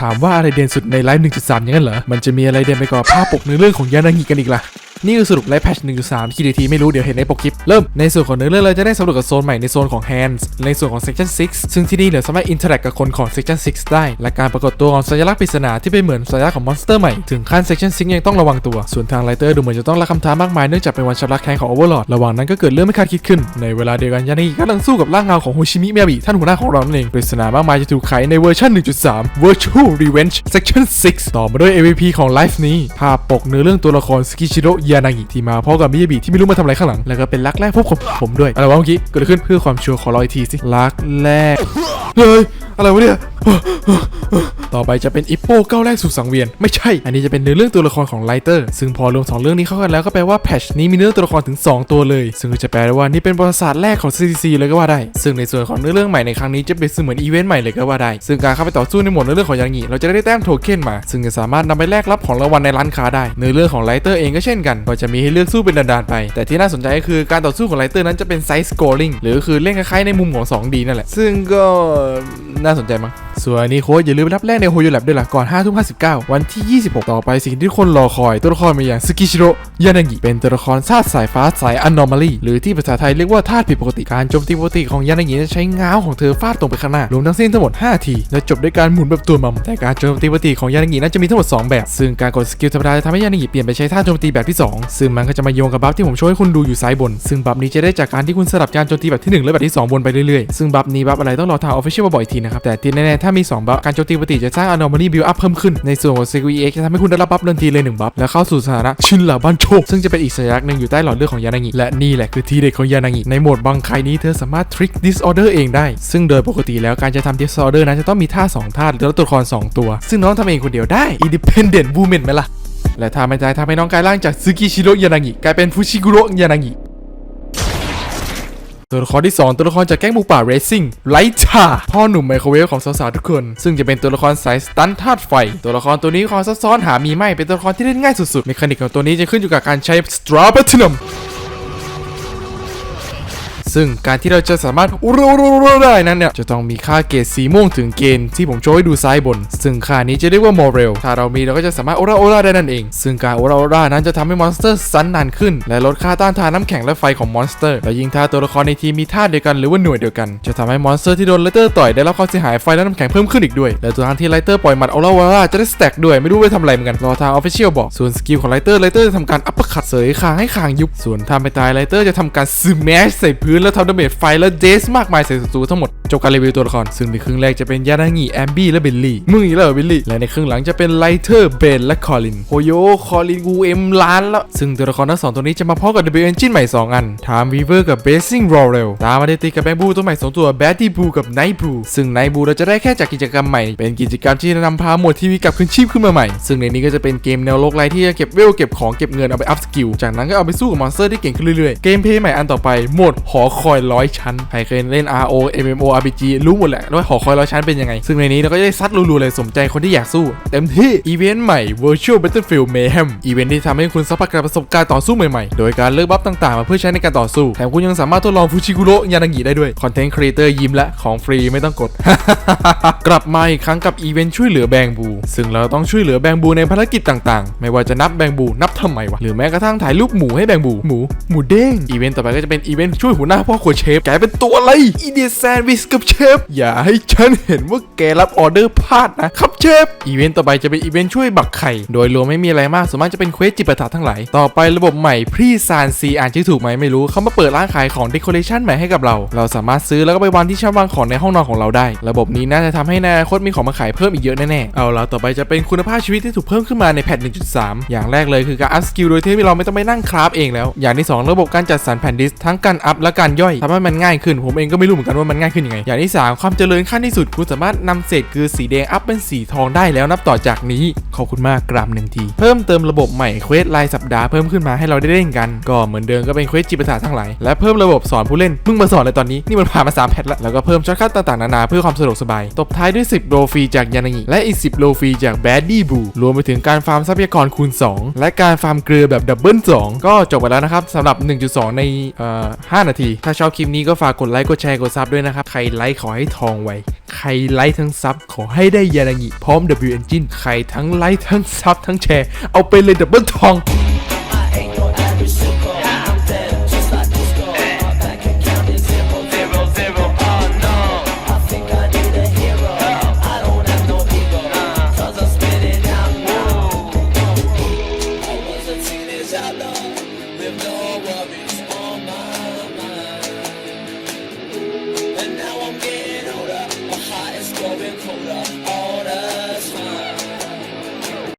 ถามว่าอะไรเด่นสุดในไลฟ์1.3อย่างนั้นเหรอ มันจะมีอะไรเด่นไปกว่าภาพปกในเรื่องของยานางิกันอีกล่ะ นี่คือสรุปไลฟ์แพท1.3คิดอีกทีไม่รู้เดี๋ยวเห็นในปกคลิป เริ่มในส่วนของเนื้อเรื่องเราจะได้สำรวจกับโซนใหม่ในโซนของ Hands ในส่วนของ Section 6 ซึ่งที่นี่เราสามารถอินเทอร์แอคกับคนของ Section 6 ได้ และการปรากฏตัวของสัญลักษณ์ปริศนาที่เป็นเหมือนสัญลักษณ์ของมอนสเตอร์ใหม่ถึงขั้น Section 6 ยังต้องระวังตัว ส่วนทางไลเตอร์ดูเหมือนจะต้องรับคำท้ามากมายเนื่องจากเป็นวันชำระแค้นของ Overlord ระหว่างนั้นก็เกิดเรื่องไม่คาดคิดขึ้นในเวลาเดียวกันยานางิกำลังสู้กับร่างเงาของโฮชิมิเมียบิท่านหัวหน้าของเรานั่นเองปริศนามากมายจะถูกไขในเวอร์ชัน1.3 Virtual Revenge Section 6 ต่อมาด้วย MVP ของไลฟ์นี้ภาพปกเนื้อเรื่องตัวละครสกิชิโรยยานางิที่มาพร้อมกับมิยาบิที่ไม่รู้มาทำอะไรข้างหลัง แล้วก็เป็นรักแรกพบของผมด้วยอะไรวะเมื่อกี้เกิดอะไรขึ้นเพื่อความชัวร์ขอรออีกทีสิรักแรก เฮ้ยอะไรวะเนี่ย ต่อไปจะเป็นอิปโป้ก้าวแรกสู่สังเวียน ไม่ใช่ อันนี้จะเป็นเนื้อเรื่องตัวละครของไลเตอร์ ซึ่งพอรวมสองเรื่องนี้เข้ากันแล้วก็แปลว่าแพชนี้มีเนื้อตัวละครถึง 2 ตัวเลย ซึ่งจะแปลว่านี่เป็นประวัติศาสตร์แรกของ CCC เลยก็ว่าได้ ซึ่งในส่วนของเนื้อเรื่องใหม่ในครั้งนี้จะเป็นเสมือนอีเวนต์ใหม่เลยก็ว่าได้ ซึ่งการเข้าไปต่อสู้ในหมวดเนื้อเรื่องของยางิเราจะได้แต้มโทเค็นมา ซึ่งจะสามารถนำไปแลกรับของรางวัลในร้านค้าได้ เนื้อเรื่องของไลเตอร์เองก็เช่นกัน ก็จะมีให้เลือกสู้เป็นดานๆไป แต่ที่น่าสนใจก็คือการต่อสู้ของไลเตอร์นั้นจะเป็นไซส์สกอร์ลิงหรือคือเล่นคล้ายๆในมุมของ 2D นั่นแหละซึ่งก็น่าสนใจมั้ง ส่วนนี้โค้ชอย่าลืมรับแรกในโฮโยแลบด้วยล่ะก่อน5ทุ่ม59 วันที่ 26 ต่อไปสิ่งที่ทุกคนรอคอย ตัวละครมาอย่างสกิชิโร่ยานางิเป็นตัวละครธาตุสายฟ้าสาย anomaly หรือที่ภาษาไทยเรียกว่าธาตุผิดปกติการโจมตีปกติของยานางิจะใช้ง้าวของเธอฟาดตรงไปข้างหน้ารวมทั้งสิ้นทั้งหมด 5 ที และจบด้วยการหมุนแบบตัวมัมแต่การโจมตีปกติของยานางินั้นจะมีทั้งหมด 2 แบบ ซึ่งการกดสกิลธรรมดาจะทำให้ยานางิเปลี่ยนไปใช้ท่าโจมตีแบบที่ 2 ซึ่งมันก็จะมาโยงกับบัฟที่ผมโชว์ให้คุณดูอยู่ซ้ายบน ซึ่งบัฟนี้จะได้จากการที่คุณสลับการโจมตีแบบที่หนึ่งและแบบที่สองวนไปเรื่อยๆซึ่งบัฟนี้บัฟอะไรต้องรอทาง official มาบอกอีกทีนะครับแต่ที่แน่ๆถ้าามีสองบัฟ การโจมตีปกติจะสร้าง anomaly build up เพิ่มขึ้น ในส่วนของ s e q u x จะทำให้คุณได้รับบัฟทันทีเลย 1 บัฟ แล้วเข้าสู่สถานะชินหลาบ้านโชค ซึ่งจะเป็นอีกสัญลักษณ์หนึ่งอยู่ใต้หลอดเลือดของยานางิ และนี่แหละคือที่เด็ดของยานางิ ในโหมดบังไคนี้เธอสามารถ trick disorder เองได้ ซึ่งโดยปกติแล้วการจะทำ disorder นั้นจะต้องมีท่า2ท่าแล้วตัวละคร2ตัว ซึ่งน้องทำเองคนเดียวได้ independent woman ไหมล่ะและถ้าไม่ใจทำให้น้องกลายร่างจากซึกิชิโร่ยานางิกลายเป็นฟุชิกุโร่ยานางิ ตัวละครที่ 2 ตัวละครจากแก๊งหมูป่าเรซิ่งไลท์าพ่อหนุ่มไมโครเวฟของสาวๆทุกคน ซึ่งจะเป็นตัวละครสายสตันธาตุไฟ ตัวละครตัวนี้ความซับซ้อนหามีไม่เป็นตัวละครที่เล่นง่ายสุดๆเมคานิกของตัวนี้จะขึ้นอยู่กับการใช้สตราบัตินัม ซึ่งการที่เราจะสามารถอุรอุรอุรได้นั้นเนี่ยจะต้องมีค่าเกรดสีม่วงถึงเกณฑ์ที่ผมโชว์ให้ดูซ้ายบน ซึ่งค่านี้จะเรียกว่าโมเรลถ้าเรามีเราก็จะสามารถโอุรอุรได้นั่นเอง ซึ่งการโอุรอุรนั้นจะทำให้มอนสเตอร์สั้นนานขึ้น และลดค่าต้านทานน้ำแข็งและไฟของมอนสเตอร์ และยิ่งถ้าตัวละครในทีมมีธาตุเดียวกันหรือว่าหน่วยเดียวกัน จะทำให้มอนสเตอร์ที่โดนไลเตอร์ต่อยได้รับความเสียหายไฟและน้ำแข็งเพิ่มขึ้นอีกด้วย และตัวทางที่ไลเตอร์ปล่อยหมัดโอุรอุรจะได้สแต็กด้วยไม่รู้ไปทำอะไรเหมือนกันรอทางออฟฟิเชียลบอกส่วนสกิลของไลเตอร์ไลเตอร์จะทำการอัปปอร์คัตเสยคางให้คางยุบส่วนถ้าไม่ตายไลเตอร์จะทำการซึมแมชใส่พื้นนแล้วทำดาเมจไฟและเดสมากมายใส่ศัตรูทั้งหมดจบการรีวิวตัวละคร ซึ่งในครึ่งแรกจะเป็นยานางิแอมบี้และเบลลี่มึงอีกแล้วเบลลี่ และในครึ่งหลังจะเป็นไลเทอร์เบนและคอลินโฮโยคอลินกูเอ็มล้านแล้ว ซึ่งตัวละครทั้งสองตัวนี้จะมาพร้อมกับ W Engine ใหม่ 2 อัน Time Weaver กับ Basing r o r e l ตามมาได้ติดกับแบงบูตัวใหม่ 2 ตัว b a t t y Blue กับ Night Blue ซึ่ง Night Blue เราจะได้แค่จากกิจกรรมใหม่ เป็นกิจกรรมที่จะนำพาหมวดทีวีกลับคืนชีพขึ้นมาใหม่ ซึ่งในนี้ก็จะเป็นเกมแนวโลกไร้ที่จะเก็บเวลเก็บของเก็บเงินเอาไปอัพสกิลจากนั้นก็เอาไปสู้กับมอนสเตอร์ที่เก่งขึ้นเรื่อยๆเกมเพลย์ใหม่อันต่อไปโหมดหอคอยร้อยชั้น ใครเคยเล่น RO MMO RPG รู้หมดแหละว่าหอคอยร้อยชั้นเป็นยังไง ซึ่งในนี้เราก็จะได้ซัดรัวๆเลยสมใจคนที่อยากสู้ เต็มที่ อีเวนต์ใหม่ Virtual Battlefield Mayhem อีเวนต์ที่ทำให้คุณสัมผัสกับประสบการณ์ต่อสู้ใหม่ๆ โดยการเลือกบัฟต่างๆ มาเพื่อใช้ในการต่อสู้ แถมคุณยังสามารถทดลองฟูชิกุโร่ยานางิได้ด้วย คอนเทนต์ครีเอเตอร์ยิ้มและของฟรีไม่ต้องกด กลับมาอีกครั้งกับอีเวนต์ช่วยเหลือแบงบู ซึ่งเราต้องช่วยเหลือแบงบูในภารกิจต่างๆ ไม่ว่าจะนับแบงบูนับทำไมวะหรือแม้กระทั่งถ่ายรูปหมูให้แบงบูหมูหมูเด้งอีเวนต์ต่อไปก็จะเป็นอีเวนต์ช่วยหัวหน้าพ่อครัวเชฟแกเป็นตัวอะไรอีเดียแซนด์วิชกับเชฟอย่าให้ฉันเห็นว่าแกรับออเดอร์พลาดนะครับเชฟอีเวนต์ต่อไปจะเป็นอีเวนต์ช่วยบักไข่ โดยรวมไม่มีอะไรมากส่วนมากจะเป็นเควสจิปาถะทั้งหลายต่อไประบบใหม่พรีซานซีอ่านชื่อถูกไหมไม่รู้เขามาเปิดร้านขายของเดคอเรชันใหม่ให้กับเรา เราสามารถซื้อแล้วก็ไปวางที่ชั้นวางของในห้องนอนของเราได้ ระบบนี้น่าจะทำให้ในอนาคตมีของมาขายเพิ่มอีกเยอะแน่ๆเอาละต่อไปจะเป็นคุณภาพชีวิตที่ถูกเพิ่มขึ้นมาในแพท1.3 อย่างแรกเลยคือการอัพสกิลโดยที่เราไม่ต้องไปนั่งคราฟเองแล้ว อย่างที่ 2 ระบบการจัดสรรแผ่นดิสทั้งการอัพและการย่อยทำให้มันง่ายขึ้น ผมเองก็ไม่รู้เหมือนกันว่ามันง่ายขึ้นยังไง อย่างที่ 3 ความเจริญขั้นที่สุดคุณสามารถนำเศษเกลือสีแดงอัพเป็นสีทองได้แล้วนับต่อจากนี้ ขอบคุณมากกราบหนึ่งที เพิ่มเติมระบบใหม่เควสรายสัปดาห์เพิ่มขึ้นมาให้เราได้เล่นกัน ก็เหมือนเดิมก็เป็นเควสจิปาถะทั้งหลายและเพิ่มระบบสอนผู้เล่นมึงมาสอนเลยตอนนี้นี่มันผ่านมา3แพทแล้วแล้วก็เพิ่มช็อตคัทต่างๆนานาเพื่อความสะดวกสบายตบท้ายด้วย 10 โลฟรีจากยานางิและอีก 10 โลฟรีจากแบดดี้บูรวมไปถึงการฟาร์มทรัพยากรคูณ 2 และการฟาร์มเกลือแบบดับเบิล2ก็จบไปแล้วนะครับสำหรับ 1.2 ในเอ่อ5นาทีถ้าชอบคลิปนี้ก็ฝากกดไลค์ กดแชร์ กดซับด้วยนะครับ ใครไลค์ขอให้ทองไว ใครไลค์ทั้งซับขอให้ได้ยานางิพร้อม W Engine ใครทั้งไลค์ทั้งซับทั้งแชร์ เอาไปเลยดับเบิลทอง